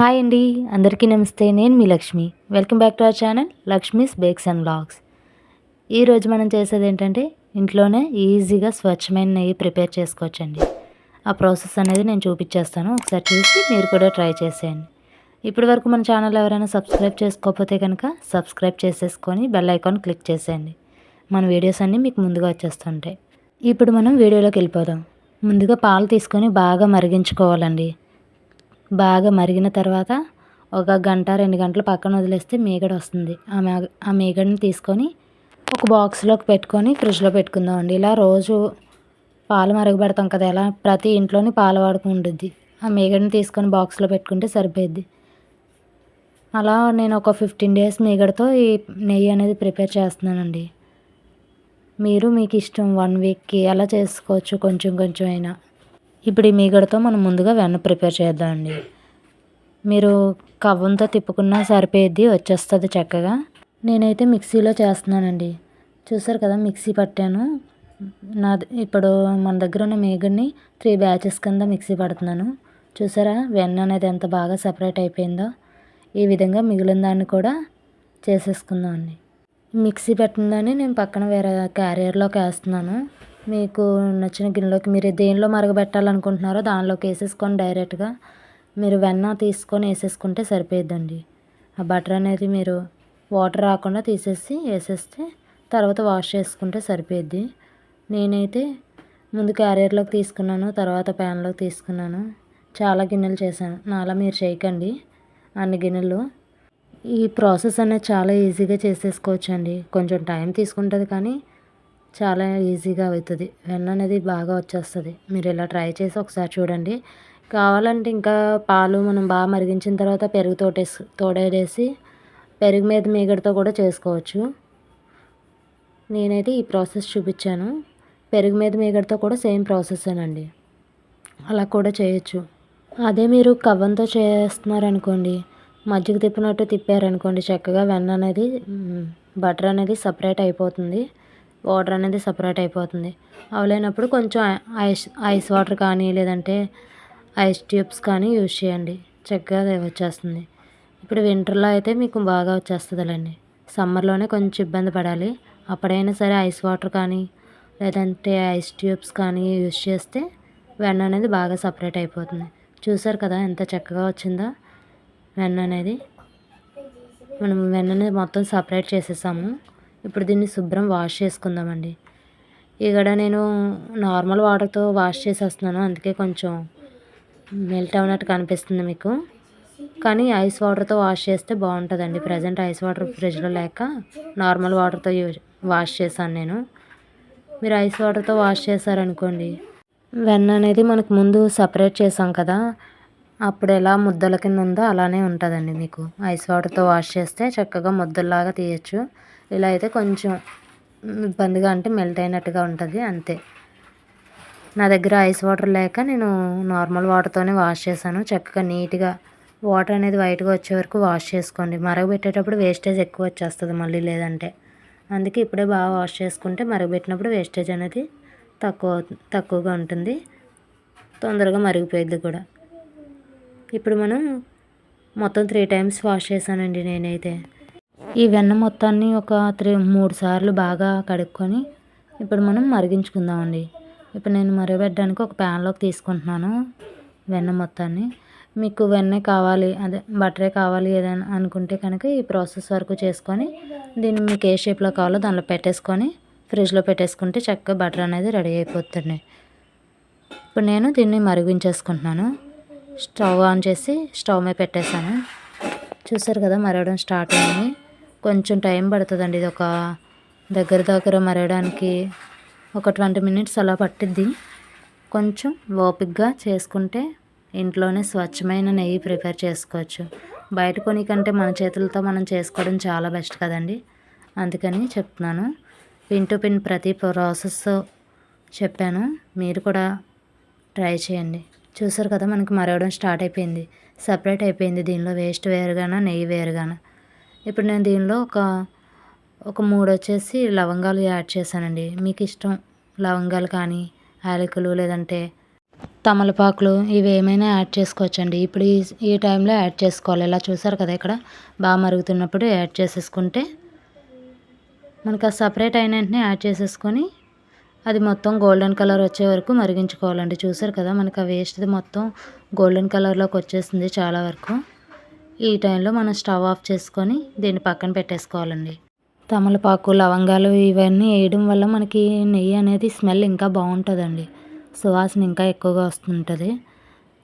Hi అండి. అందరికీ నమస్తే. నేను మీ Lakshmi. Welcome back to our channel Lakshmi's Bakes and Blogs. ఈరోజు మనం చేసేది ఏంటంటే ఇంట్లోనే ఈజీగా స్వచ్ఛమైన నెయ్యి ప్రిపేర్ చేసుకోవచ్చండి. ఆ ప్రాసెస్ అనేది నేను చూపించేస్తాను. ఒకసారి చూసి మీరు కూడా ట్రై చేసేయండి. ఇప్పటి వరకు మన ఛానల్ ఎవరైనా సబ్స్క్రైబ్ చేసుకోకపోతే కనుక సబ్స్క్రైబ్ చేసేసుకొని బెల్ ఐకాన్ క్లిక్ చేసేయండి. మన వీడియోస్ అన్నీ మీకు ముందుగా వచ్చేస్తుంటాయి. ఇప్పుడు మనం వీడియోలోకి వెళ్ళిపోదాం. ముందుగా పాలు తీసుకొని బాగా మరిగించుకోవాలండి. బాగా మరిగిన తర్వాత ఒక గంట రెండు గంటలు పక్కన వదిలేస్తే మీగడ వస్తుంది. ఆ మేగ ఆ మీగడని తీసుకొని ఒక బాక్స్లోకి పెట్టుకొని ఫ్రిడ్జ్లో పెట్టుకుందామండి. ఇలా రోజు పాలు మరగబెడతాం కదా ఎలా ప్రతి ఇంట్లోని పాల వాడకం ఉంటుంది ఆ మీగడని తీసుకొని బాక్స్లో పెట్టుకుంటే సరిపోద్ది అలా నేను ఒక ఫిఫ్టీన్ డేస్ మీగడతో ఈ నెయ్యి అనేది ప్రిపేర్ చేస్తున్నానండి. మీరు మీకు ఇష్టం వన్ వీక్కి అలా చేసుకోవచ్చు కొంచెం కొంచెం అయినా ఇప్పుడు ఈ మీగడతో మనం ముందుగా వెన్న ప్రిపేర్ చేద్దామండి. మీరు కవ్వంతో తిప్పుకున్నా సరిపోయేది వచ్చేస్తుంది చక్కగా. నేనైతే మిక్సీలో చేస్తున్నానండి. చూసారు కదా మిక్సీ పట్టాను. నా ఇప్పుడు మన దగ్గర ఉన్న మీగడిని త్రీ బ్యాచెస్ కింద మిక్సీ పడుతున్నాను. చూసారా వెన్న అనేది ఎంత బాగా సపరేట్ అయిపోయిందో. ఈ విధంగా మిగిలిన దాన్ని కూడా చేసేసుకుందామండి. మిక్సీ పెట్టిందని నేను పక్కన వేరే క్యారియర్లోకి వేస్తున్నాను. మీకు నచ్చిన గిన్నెలోకి మీరు దేనిలో మరగబెట్టాలనుకుంటున్నారో దానిలోకి వేసేసుకొని డైరెక్ట్గా మీరు వెన్న తీసుకొని వేసేసుకుంటే సరిపోయిద్దండి. ఆ బటర్ అనేది మీరు వాటర్ రాకుండా తీసేసి వేసేస్తే తర్వాత వాష్ చేసుకుంటే సరిపోయిద్ది. నేనైతే ముందు క్యారియర్లోకి తీసుకున్నాను తర్వాత ప్యాన్లోకి తీసుకున్నాను. చాలా గిన్నెలు చేశాను. నాలా మీరు చేయకండి అన్ని గిన్నెలు. ఈ ప్రాసెస్ అనేది చాలా ఈజీగా చేసేసుకోవచ్చండి. కొంచెం టైం తీసుకుంటుంది కానీ చాలా ఈజీగా అవుతుంది. వెన్న అనేది బాగా వచ్చేస్తుంది. మీరు ఇలా ట్రై చేసి ఒకసారి చూడండి. కావాలంటే ఇంకా పాలు మనం బాగా మరిగించిన తర్వాత పెరుగు తోటేసి తోడేసి పెరుగు మీద మీగడతో కూడా చేసుకోవచ్చు. నేనైతే ఈ ప్రాసెస్ చూపించాను. పెరుగు మీద మీగడతో కూడా సేమ్ ప్రాసెసేనండి అలా కూడా చేయొచ్చు. అదే మీరు కవ్వంతో చేస్తున్నారనుకోండి మజ్జిగ తిప్పినట్టు తిప్పారనుకోండి చక్కగా వెన్న అనేది బటర్ అనేది సపరేట్ అయిపోతుంది. వాటర్ అనేది సపరేట్ అయిపోతుంది. అవలేనప్పుడు కొంచెం ఐస్ ఐస్ వాటర్ కానీ లేదంటే ఐస్ ట్యూబ్స్ కానీ యూజ్ చేయండి. చక్కగా వచ్చేస్తుంది. ఇప్పుడు వింటర్లో అయితే మీకు బాగా వచ్చేస్తుందిలేండి. సమ్మర్లోనే కొంచెం ఇబ్బంది పడాలి. అప్పుడైనా సరే ఐస్ వాటర్ కానీ లేదంటే ఐస్ ట్యూబ్స్ కానీ యూజ్ చేస్తే వెన్న అనేది బాగా సపరేట్ అయిపోతుంది. చూసారు కదా ఎంత చక్కగా వచ్చిందో వెన్న అనేది. మనం వెన్న అనేది మొత్తం సపరేట్ చేసేసాము. ఇప్పుడు దీన్ని శుభ్రం వాష్ చేసుకుందామండి. ఇక్కడ నేను నార్మల్ వాటర్తో వాష్ చేసేస్తున్నాను. అందుకే కొంచెం మెల్ట్ అవునట్టు కనిపిస్తుంది మీకు. కానీ ఐస్ వాటర్తో వాష్ చేస్తే బాగుంటుందండి. ప్రజెంట్ ఐస్ వాటర్ ఫ్రిడ్జ్లో లేక నార్మల్ వాటర్తో యూజ్ వాష్ చేశాను నేను. మీరు ఐస్ వాటర్తో వాష్ చేశారనుకోండి వెన్న అనేది మనకు ముందు సపరేట్ చేసాం కదా అప్పుడు ఎలా ముద్దల కింద ఉందో అలానే ఉంటుందండి మీకు. ఐస్ వాటర్తో వాష్ చేస్తే చక్కగా ముద్దల్లాగా తీయచ్చు. ఇలా అయితే కొంచెం ఇబ్బందిగా అంటే మెల్ట్ అయినట్టుగా ఉంటుంది అంతే. నా దగ్గర ఐస్ వాటర్ లేక నేను నార్మల్ వాటర్తోనే వాష్ చేశాను. చక్కగా నీట్గా వాటర్ అనేది వైట్గా వచ్చే వరకు వాష్ చేసుకోండి. మరగబెట్టేటప్పుడు వేస్టేజ్ ఎక్కువ వచ్చేస్తుంది మళ్ళీ లేదంటే. అందుకే ఇప్పుడే బాగా వాష్ చేసుకుంటే మరగబెట్టినప్పుడు వేస్టేజ్ అనేది తక్కువ తక్కువగా ఉంటుంది. తొందరగా మరిగిపోయింది కూడా. ఇప్పుడు మనం మొత్తం త్రీ టైమ్స్ వాష్ చేశానండి నేనైతే. ఈ వెన్న మొత్తాన్ని ఒక త్రీ మూడు సార్లు బాగా కడుక్కొని ఇప్పుడు మనం మరిగించుకుందామండి. ఇప్పుడు నేను మరగబెట్టడానికి ఒక ప్యాన్లోకి తీసుకుంటున్నాను వెన్న మొత్తాన్ని. మీకు వెన్న కావాలి అదే బటరే కావాలి ఏదైనా అనుకుంటే కనుక ఈ ప్రాసెస్ వరకు చేసుకొని దీన్ని మీకు ఏ షేప్లో కావాలో దానిలో పెట్టేసుకొని ఫ్రిడ్జ్లో పెట్టేసుకుంటే చక్కగా బటర్ అనేది రెడీ అయిపోతుంది ఇప్పుడు నేను దీన్ని మరిగించేసుకుంటున్నాను. స్టవ్ ఆన్ చేసి స్టవ్ మీద పెట్టేశాను. చూసారు కదా మరగడం స్టార్ట్ అయింది. కొంచెం టైం పడుతుందండి. ఇది ఒక దగ్గర దగ్గర మరగడానికి ఒక ట్వంటీ మినిట్స్ అలా పట్టిద్ది. కొంచెం ఓపిక్గా చేసుకుంటే ఇంట్లోనే స్వచ్ఛమైన నెయ్యి ప్రిపేర్ చేసుకోవచ్చు. బయట కొనికంటే మన చేతులతో మనం చేసుకోవడం చాలా బెస్ట్ కదండి. అందుకని చెప్తున్నాను. పిన్ టు పిన్ ప్రతి ప్రాసెస్ చెప్పాను. మీరు కూడా ట్రై చేయండి. చూసారు కదా మనకి మరగడం స్టార్ట్ అయిపోయింది. సపరేట్ అయిపోయింది. దీనిలో వేస్ట్ వేరుగాన నెయ్యి వేరుగాన? ఇప్పుడు నేను దీనిలో ఒక ఒక మూడు వచ్చేసి లవంగాలు యాడ్ చేశానండి. మీకు ఇష్టం లవంగాలు కానీ యాలకులు లేదంటే తమలపాకులు ఇవి ఏమైనా యాడ్ చేసుకోవచ్చండి. ఇప్పుడు ఈ ఈ టైంలో యాడ్ చేసుకోవాలి. ఇలా చూసారు కదా ఇక్కడ? బాగా మరుగుతున్నప్పుడు యాడ్ చేసేసుకుంటే మనకు ఆ సపరేట్ అయిన వెంటనే యాడ్ చేసేసుకొని అది మొత్తం గోల్డెన్ కలర్ వచ్చే వరకు మరిగించుకోవాలండి. చూసారు కదా? మనకు ఆ వేస్ట్ది మొత్తం గోల్డెన్ కలర్లోకి వచ్చేసింది చాలా వరకు. ఈ టైంలో మనం స్టవ్ ఆఫ్ చేసుకొని దీన్ని పక్కన పెట్టేసుకోవాలండి. తమలపాకు లవంగాలు ఇవన్నీ వేయడం వల్ల మనకి నెయ్యి అనేది స్మెల్ ఇంకా బాగుంటుందండి. సువాసన ఇంకా ఎక్కువగా వస్తుంటుంది.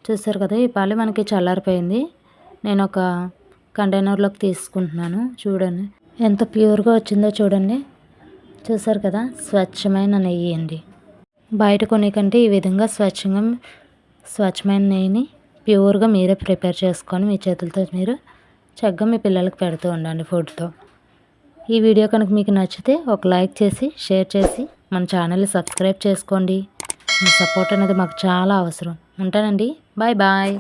చూసారు కదా ఈ పాలు మనకి చల్లారిపోయింది. నేను ఒక కంటైనర్లోకి తీసుకుంటున్నాను చూడండి. ఎంత ప్యూర్గా వచ్చిందో చూడండి. చూసారు కదా స్వచ్ఛమైన నెయ్యి అండి. బయట కొనేకంటే ఈ విధంగా స్వచ్ఛంగా స్వచ్ఛమైన నెయ్యిని ప్యూర్గా మీరే ప్రిపేర్ చేసుకొని మీ చేతులతో మీరు చక్కగా మీ పిల్లలకు పెడుతూ ఉండండి ఫుడ్తో. ఈ వీడియో కనుక మీకు నచ్చితే ఒక లైక్ చేసి షేర్ చేసి మన ఛానల్ని సబ్స్క్రైబ్ చేసుకోండి. మీ సపోర్ట్ అనేది మాకు చాలా అవసరం. ఉంటానండి. Bye bye.